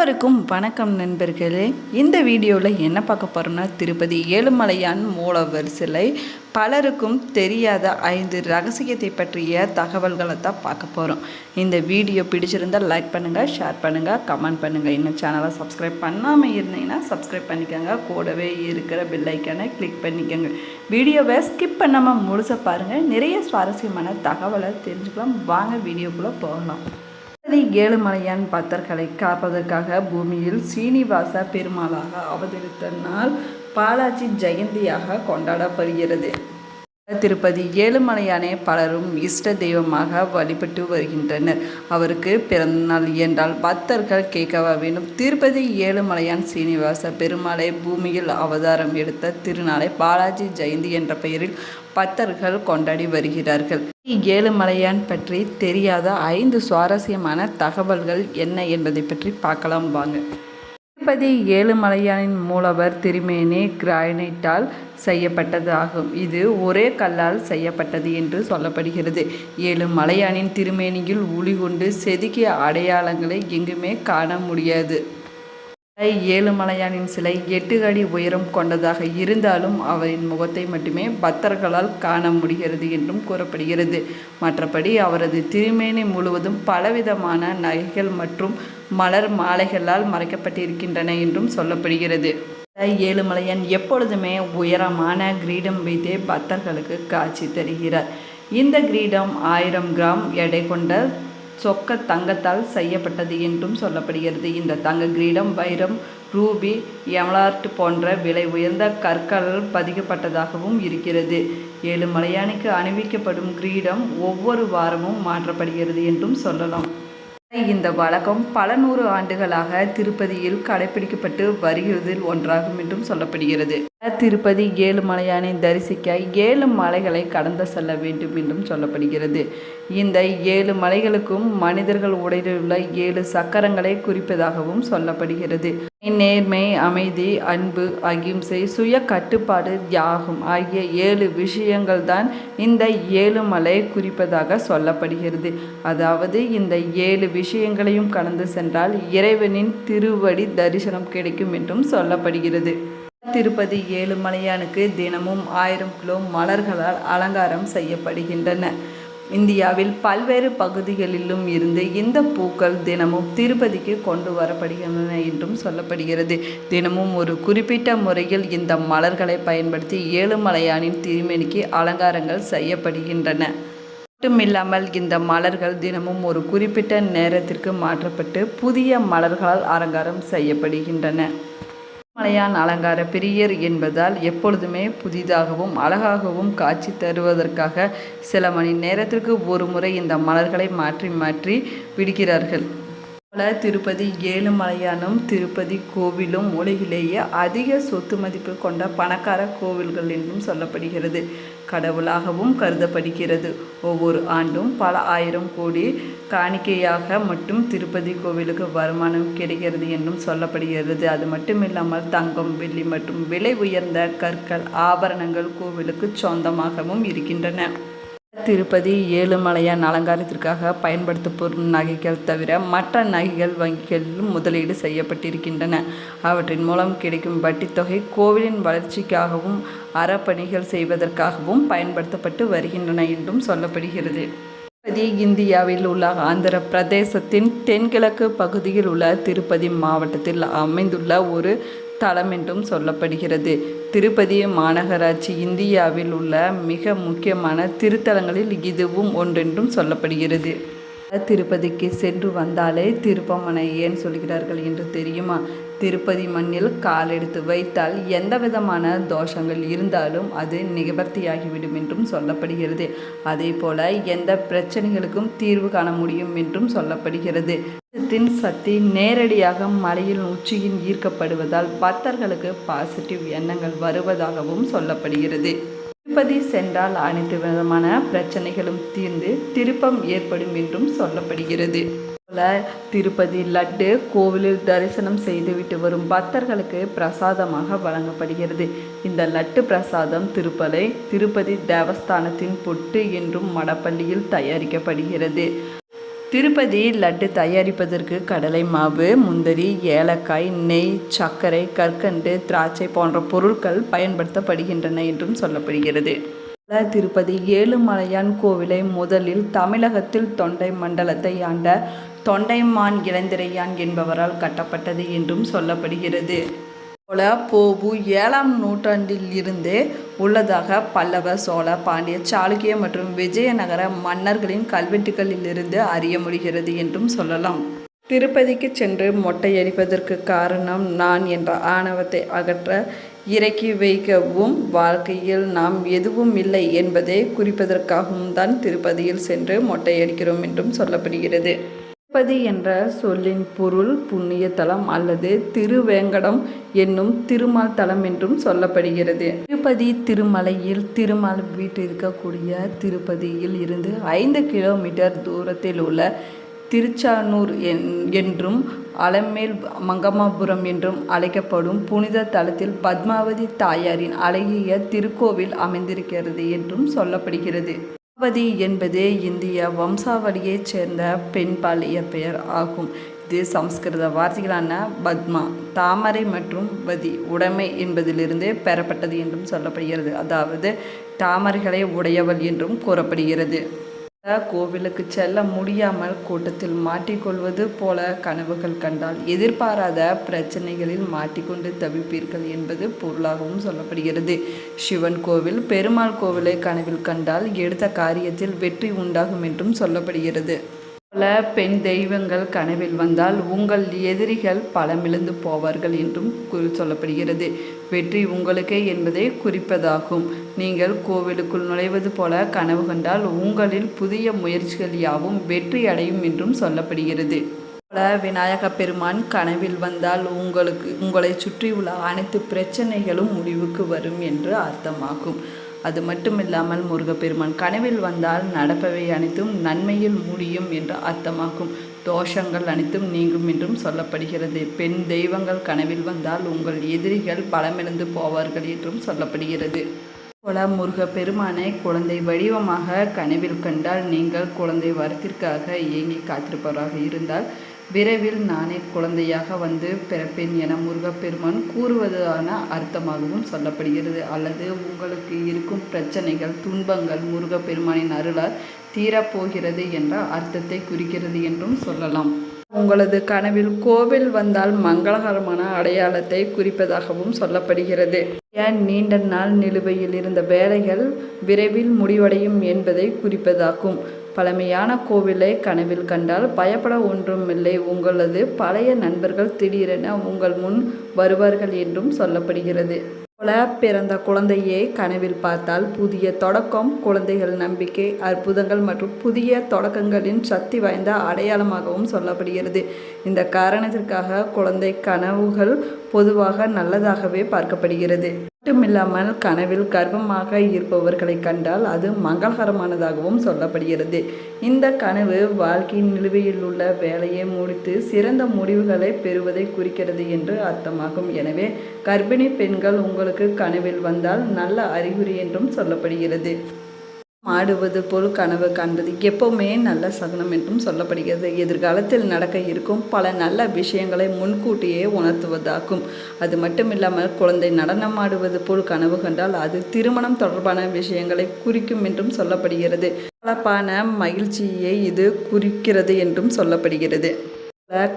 எல்லோருக்கும் வணக்கம் நண்பர்களே. இந்த வீடியோவில் என்ன பார்க்க போகிறோம்னா திருப்பதி ஏழுமலையான் மூலவர் சிலை பலருக்கும் தெரியாத ஐந்து ரகசியத்தை பற்றிய தகவல்களை தான் பார்க்க போகிறோம் இந்த வீடியோ பிடிச்சிருந்தால் லைக் பண்ணுங்கள் ஷேர் பண்ணுங்கள் கமெண்ட் பண்ணுங்கள் இன்னும் சேனலை சப்ஸ்கிரைப் பண்ணாமல் இருந்தீங்கன்னா சப்ஸ்கிரைப் பண்ணிக்கோங்க. கூடவே இருக்கிற பெல்லைக்கானை கிளிக் பண்ணிக்கோங்க. வீடியோவை ஸ்கிப் பண்ணாமல் முழுசாக பாருங்கள் நிறைய சுவாரஸ்யமான தகவலை தெரிஞ்சுக்கலாம். வாங்க வீடியோக்குள்ளே போகலாம். ஏழுமலையான் பக்தர்களை காப்பதற்காக பூமியில் சீனிவாச பெருமாளாக அவதரித்த நாள் பாலாஜி ஜெயந்தியாக கொண்டாடப்படுகிறது. திருப்பதி ஏழுமலையானே பலரும் இஷ்ட தெய்வமாக வழிபட்டு வருகின்றனர். அவருக்கு பிறந்தநாள் என்றால் பக்தர்கள் கேட்கவா வேண்டும். திருப்பதி ஏழுமலையான் சீனிவாச பெருமாளை பூமியில் அவதாரம் எடுத்த திருநாளை பாலாஜி ஜெயந்தி என்ற பெயரில் பக்தர்கள் கொண்டாடி வருகிறார்கள். ஏழுமலையான் பற்றி தெரியாத ஐந்து சுவாரஸ்யமான தகவல்கள் என்ன என்பதை பற்றி பார்க்கலாம் வாங்க. திருப்பதி ஏழுமலையானின் மூலவர் திருமேனி கிரானைட்டால் செய்யப்பட்டதாகும். இது ஒரே கல்லால் செய்யப்பட்டது என்று சொல்லப்படுகிறது. ஏழுமலையானின் திருமேனியில் ஒளி கொண்டு செதுக்கிய அடையாளங்களை எங்குமே காண முடியாது. ஏழுமலையானின் சிலை எட்டு அடி உயரம் கொண்டதாக இருந்தாலும் அவரின் முகத்தை மட்டுமே பக்தர்களால் காண முடிகிறது என்றும் கூறப்படுகிறது. மற்றபடி அவரது திருமேனி முழுவதும் பலவிதமான நகைகள் மற்றும் மலர் மாலைகளால் மறைக்கப்பட்டிருக்கின்றன என்றும் சொல்லப்படுகிறது. ஏழுமலையான் எப்பொழுதுமே உயரமான கிரீடம் வைத்தே பக்தர்களுக்கு காட்சி தருகிறார். இந்த கிரீடம் ஆயிரம் கிராம் எடை கொண்ட சொக்க தங்கத்தால் செய்யப்பட்டது என்றும் சொல்லப்படுகிறது. இந்த தங்க கிரீடம் வைரம் ரூபி எமலார்ட் போன்ற விலை உயர்ந்த கற்கள் பதிக்கப்பட்டதாகவும் இருக்கிறது. ஏழுமலையானுக்கு அணிவிக்கப்படும் கிரீடம் ஒவ்வொரு வாரமும் மாற்றப்படுகிறது என்றும் சொல்லலாம். இந்த வழக்கம் பல நூறு ஆண்டுகளாக திருப்பதியில் கடைபிடிக்கப்பட்டு வருகிறதில் ஒன்றாகும் என்றும் சொல்லப்படுகிறது. திருப்பதி ஏழு மலையானை தரிசிக்க ஏழு மலைகளை கடந்து செல்ல வேண்டும் என்றும் சொல்லப்படுகிறது. இந்த ஏழு மலைகளுக்கும் மனிதர்கள் உடையிலுள்ள ஏழு சக்கரங்களை குறிப்பதாகவும் சொல்லப்படுகிறது. நேர்மை அமைதி அன்பு அகிம்சை சுய கட்டுப்பாடு தியாகம் ஆகிய ஏழு விஷயங்கள் தான் இந்த ஏழு மலை குறிப்பதாக சொல்லப்படுகிறது. அதாவது இந்த ஏழு விஷயங்களையும் கடந்து சென்றால் இறைவனின் திருவடி தரிசனம் கிடைக்கும் என்றும் சொல்லப்படுகிறது. திருப்பதி ஏழுமலையானுக்கு தினமும் ஆயிரம் கிலோ மலர்களால் அலங்காரம் செய்யப்படுகின்றன. இந்தியாவில் பல்வேறு பகுதிகளிலும் இருந்து இந்த பூக்கள் தினமும் திருப்பதிக்கு கொண்டு வரப்படுகின்றன என்றும் சொல்லப்படுகிறது. தினமும் ஒரு குறிப்பிட்ட முறையில் இந்த மலர்களை பயன்படுத்தி ஏழுமலையானின் திருமணிக்கு அலங்காரங்கள் செய்யப்படுகின்றன. மட்டுமில்லாமல் இந்த மலர்கள் தினமும் ஒரு குறிப்பிட்ட நேரத்திற்கு மாற்றப்பட்டு புதிய மலர்களால் அலங்காரம் செய்யப்படுகின்றன. மலையான் அலங்கார பிரியர் என்பதால் எப்பொழுதுமே புதிதாகவும் அழகாகவும் காட்சி தருவதற்காக சில மணி நேரத்திற்கு ஒரு முறை இந்த மலர்களை மாற்றி மாற்றி விடுகிறார்கள். போல திருப்பதி ஏழுமலையானும் திருப்பதி கோவிலும் உலகிலேயே அதிக சொத்து மதிப்பு கொண்ட பணக்கார கோவில்கள் என்றும் சொல்லப்படுகிறது. கடவுளாகவும் கருதப்படுகிறது. ஒவ்வொரு ஆண்டும் பல ஆயிரம் கோடி காணிக்கையாக மட்டும் திருப்பதி கோவிலுக்கு வருமானம் கிடைக்கிறது என்றும் சொல்லப்படுகிறது. அது மட்டுமில்லாமல் தங்கம் வெள்ளி மற்றும் விலை உயர்ந்த கற்கள் ஆபரணங்கள் கோவிலுக்கு சொந்தமாகவும் இருக்கின்றன. திருப்பதி ஏழுமலையான் அலங்காரத்திற்காக பயன்படுத்தப்படும் நகைகள் தவிர மற்ற நகைகள் வங்கிகளிலும் முதலீடு செய்யப்பட்டிருக்கின்றன. அவற்றின் மூலம் கிடைக்கும் வட்டித்தொகை கோவிலின் வளர்ச்சிக்காகவும் அறப்பணிகள் செய்வதற்காகவும் பயன்படுத்தப்பட்டு வருகின்றன என்றும் சொல்லப்படுகிறது. திருப்பதி இந்தியாவில் உள்ள ஆந்திர பிரதேசத்தின் தென்கிழக்கு பகுதியில் உள்ள திருப்பதி மாவட்டத்தில் அமைந்துள்ள ஒரு தலம் என்றும் சொல்லப்படுகிறது. திருப்பதி மாநகராட்சி இந்தியாவில் உள்ள மிக முக்கியமான திருத்தலங்களில் இதுவும் ஒன்றென்றும் சொல்லப்படுகிறது. திருப்பதிக்கு சென்று வந்தாலே திருப்பமனை ஏன் சொல்கிறார்கள் என்று தெரியுமா? திருப்பதி மண்ணில் கால் எடுத்து வைத்தால் எந்த விதமான தோஷங்கள் இருந்தாலும் அது நிவர்த்தியாகிவிடும் என்றும் சொல்லப்படுகிறது. அதே போல எந்த பிரச்சனைகளுக்கும் தீர்வு காண முடியும் என்றும் சொல்லப்படுகிறது. சக்தி நேரடியாக மலையில் உச்சியின் ஈர்க்கப்படுவதால் பக்தர்களுக்கு பாசிட்டிவ் எண்ணங்கள் வருவதாகவும் சொல்லப்படுகிறது. திருப்பதி சென்றால் அனைத்து விதமான பிரச்சனைகளும் தீர்ந்து திருப்பம் ஏற்படும் என்றும் சொல்லப்படுகிறது. திருப்பதி லட்டு கோவிலில் தரிசனம் செய்துவிட்டு வரும் பக்தர்களுக்கு பிரசாதமாக வழங்கப்படுகிறது. இந்த லட்டு பிரசாதம் திருப்பலை திருப்பதி தேவஸ்தானத்தின் பொட்டு என்றும் மடப்பள்ளியில் தயாரிக்கப்படுகிறது. திருப்பதி லட்டு தயாரிப்பதற்கு கடலை மாவு முந்திரி ஏலக்காய் நெய் சர்க்கரை கற்கண்டு திராட்சை போன்ற பொருட்கள் பயன்படுத்தப்படுகின்றன என்றும் சொல்லப்படுகிறது. திருப்பதி ஏழுமலையான் கோவிலை முதலில் தமிழகத்தில் தொண்டை மண்டலத்தை ஆண்ட தொண்டைமான் இளந்திரையான் என்பவரால் கட்டப்பட்டது என்றும் சொல்லப்படுகிறது. போல போபு ஏழாம் நூற்றாண்டில் இருந்தே உள்ளதாக பல்லவ சோழ பாண்டிய சாளுக்கிய மற்றும் விஜயநகர மன்னர்களின் கல்வெட்டுகளிலிருந்து அறிய முடிகிறது என்றும் சொல்லலாம். திருப்பதிக்கு சென்று மொட்டையடிப்பதற்கு காரணம் நான் என்ற ஆணவத்தை அகற்ற இறக்கி வைக்கவும் வாழ்க்கையில் நாம் எதுவும் இல்லை என்பதை குறிப்பதற்காகவும் தான் திருப்பதியில் சென்று மொட்டையடிக்கிறோம் என்றும் சொல்லப்படுகிறது. திருப்பதி என்ற சொல்லின் பொருள் புண்ணிய தலம் அல்லது திருவேங்கடம் என்னும் திருமால் தலம் என்றும் சொல்லப்படுகிறது. திருப்பதி திருமலையில் திருமால் வீட்டு இருக்கக்கூடிய திருப்பதியில் இருந்து ஐந்து கிலோமீட்டர் தூரத்தில் உள்ள திருச்சானூர் என்றும் அலமேல் மங்கம்மாபுரம் என்றும் அழைக்கப்படும் புனித தலத்தில் பத்மாவதி தாயாரின் அழகிய திருக்கோவில் அமைந்திருக்கிறது என்றும் சொல்லப்படுகிறது. பத்மாவதி என்பது இந்திய வம்சாவளியைச் சேர்ந்த பெண்பால் இயற்பெயர் ஆகும். இது சமஸ்கிருத வார்த்தைகளான பத்மா தாமரை மற்றும் வதி. உடைமை என்பதிலிருந்து பெறப்பட்டது என்றும் சொல்லப்படுகிறது. அதாவது தாமரைகளை உடையவள் என்றும் கூறப்படுகிறது. கோவிலுக்கு செல்ல முடியாமல் கூட்டத்தில் மாட்டிக்கொள்வது போல கனவுகள் கண்டால் எதிர்பாராத பிரச்சனைகளில் மாட்டிக்கொண்டு தவிப்பீர்கள் என்பது பொருளாகவும் சொல்லப்படுகிறது. சிவன் கோவில் பெருமாள் கோவிலை கனவில் கண்டால் எடுத்த காரியத்தில் வெற்றி உண்டாகும் என்றும் சொல்லப்படுகிறது. பல பெண் தெய்வங்கள் கனவில் வந்தால் உங்கள் எதிரிகள் பலமிழந்து போவார்கள் என்றும் சொல்லப்படுகிறது. வெற்றி உங்களுக்கே என்பதை குறிப்பதாகும். நீங்கள் கோவிலுக்குள் நுழைவது போல கனவு கண்டால் உங்களில் புதிய முயற்சிகள் யாவும் வெற்றி அடையும் என்றும் சொல்லப்படுகிறது. போல விநாயக பெருமான் கனவில் வந்தால் உங்களுக்கு உங்களை சுற்றியுள்ள அனைத்து பிரச்சனைகளும் முடிவுக்கு வரும் என்று அர்த்தமாகும். அது மட்டுமில்லாமல் முருகப்பெருமான் கனவில் வந்தால் நடப்பவை அனைத்தும் நன்மையில் முடியும் என்று அர்த்தமாகும். தோஷங்கள் அனைத்தும் நீங்கும் என்றும் சொல்லப்படுகிறது. பெண் தெய்வங்கள் கனவில் வந்தால் உங்கள் எதிரிகள் பலமிழந்து போவார்கள் என்றும் சொல்லப்படுகிறது. போல முருகப்பெருமானை குழந்தை வடிவமாக கனவில் கண்டால் நீங்கள் குழந்தை வரத்திற்காக ஏங்கி காத்திருப்பவராக இருந்தால் விரைவில் நானே குழந்தையாக வந்து பிறப்பேன் என முருகப்பெருமான் கூறுவதான அர்த்தமாகவும் சொல்லப்படுகிறது. அல்லது உங்களுக்கு இருக்கும் பிரச்சனைகள் துன்பங்கள் முருகப்பெருமானின் அருளால் தீரப்போகிறது என்ற அர்த்தத்தை குறிக்கிறது என்றும் சொல்லலாம். உங்களது கனவில் கோவில் வந்தால் மங்களகரமான அடையாளத்தை குறிப்பதாகவும் சொல்லப்படுகிறது. ஏன் நீண்ட நாள் நிலுவையில் இருந்த வேலைகள் விரைவில் முடிவடையும் என்பதை குறிப்பதாகும். பழமையான கோவிலை கனவில் கண்டால் பயப்பட ஒன்றுமில்லை. உங்களது பழைய நண்பர்கள் திடீரென உங்கள் முன் வருவார்கள் என்றும் சொல்லப்படுகிறது. போல பிறந்த குழந்தையை கனவில் பார்த்தால் புதிய தொடக்கம் குழந்தைகள் நம்பிக்கை அற்புதங்கள் மற்றும் புதிய தொடக்கங்களின் சக்தி வாய்ந்த அடையாளமாகவும் சொல்லப்படுகிறது. இந்த காரணத்திற்காக குழந்தை கனவுகள் பொதுவாக நல்லதாகவே பார்க்கப்படுகிறது. மட்டுமில்லாமல் கனவில் கர்ப்பமாக இருப்பவர்களை கண்டால் அது மங்களகரமானதாகவும் சொல்லப்படுகிறது. இந்த கனவு வாழ்க்கையின் நிலுவையில் உள்ள வேலையை முடித்து சிறந்த முடிவுகளை பெறுவதை குறிக்கிறது என்று அர்த்தமாகும். எனவே கர்ப்பிணி பெண்கள் உங்களுக்கு கனவில் வந்தால் நல்ல அறிகுறி என்றும் சொல்லப்படுகிறது. மாடுவது போல் கனவு காண்பது எப்போவுமே நல்ல சகுனம் என்றும் சொல்லப்படுகிறது. எதிர்காலத்தில் நடக்க இருக்கும் பல நல்ல விஷயங்களை முன்கூட்டியே உணர்த்துவதாகும். அது மட்டுமில்லாமல் குழந்தை நடனம் ஆடுவது போல் கனவு கண்டால் அது திருமணம் தொடர்பான விஷயங்களை குறிக்கும் என்றும் சொல்லப்படுகிறது. கலப்பான மகிழ்ச்சியை இது குறிக்கிறது என்றும் சொல்லப்படுகிறது.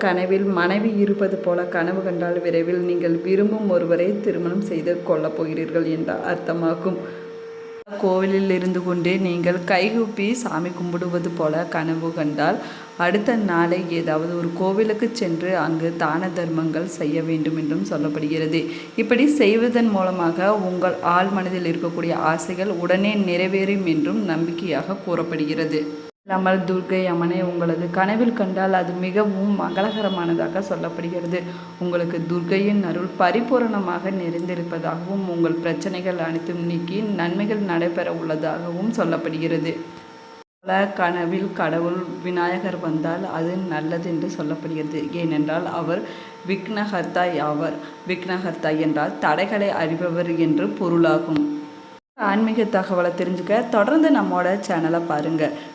கனவில் மனைவி இருப்பது போல கனவு கண்டால் விரைவில் நீங்கள் விரும்பும் ஒருவரை திருமணம் செய்து கொள்ளப் போகிறீர்கள் என்ற அர்த்தமாகும். கோவிலில் இருந்து கொண்டே நீங்கள் கைகூப்பி சாமி கும்பிடுவது போல கனவு கண்டால் அடுத்த நாளை ஏதாவது ஒரு கோவிலுக்கு சென்று அங்கு தான தர்மங்கள் செய்ய வேண்டும் என்றும் சொல்லப்படுகிறது. இப்படி செய்வதன் மூலமாக உங்கள் ஆள் மனதில் இருக்கக்கூடிய ஆசைகள் உடனே நிறைவேறும் என்றும் நம்பிக்கையாக கூறப்படுகிறது. இல்லாமல் துர்கை அம்மனை உங்களது கனவில் கண்டால் அது மிகவும் மங்களகரமானதாக சொல்லப்படுகிறது. உங்களுக்கு துர்கையின் அருள் பரிபூரணமாக நிறைந்திருப்பதாகவும் உங்கள் பிரச்சனைகள் அனைத்தும் நீக்கி நன்மைகள் நடைபெற உள்ளதாகவும் சொல்லப்படுகிறது. பல கனவில் கடவுள் விநாயகர் வந்தால் அது நல்லது என்று சொல்லப்படுகிறது. ஏனென்றால் அவர் விக்னஹர்த்தா ஆவர். விக்னஹர்த்தா என்றால் தடைகளை அறிபவர் என்று பொருளாகும். ஆன்மீக தகவலை தெரிஞ்சுக்க தொடர்ந்து நம்மளோட சேனலை பாருங்கள்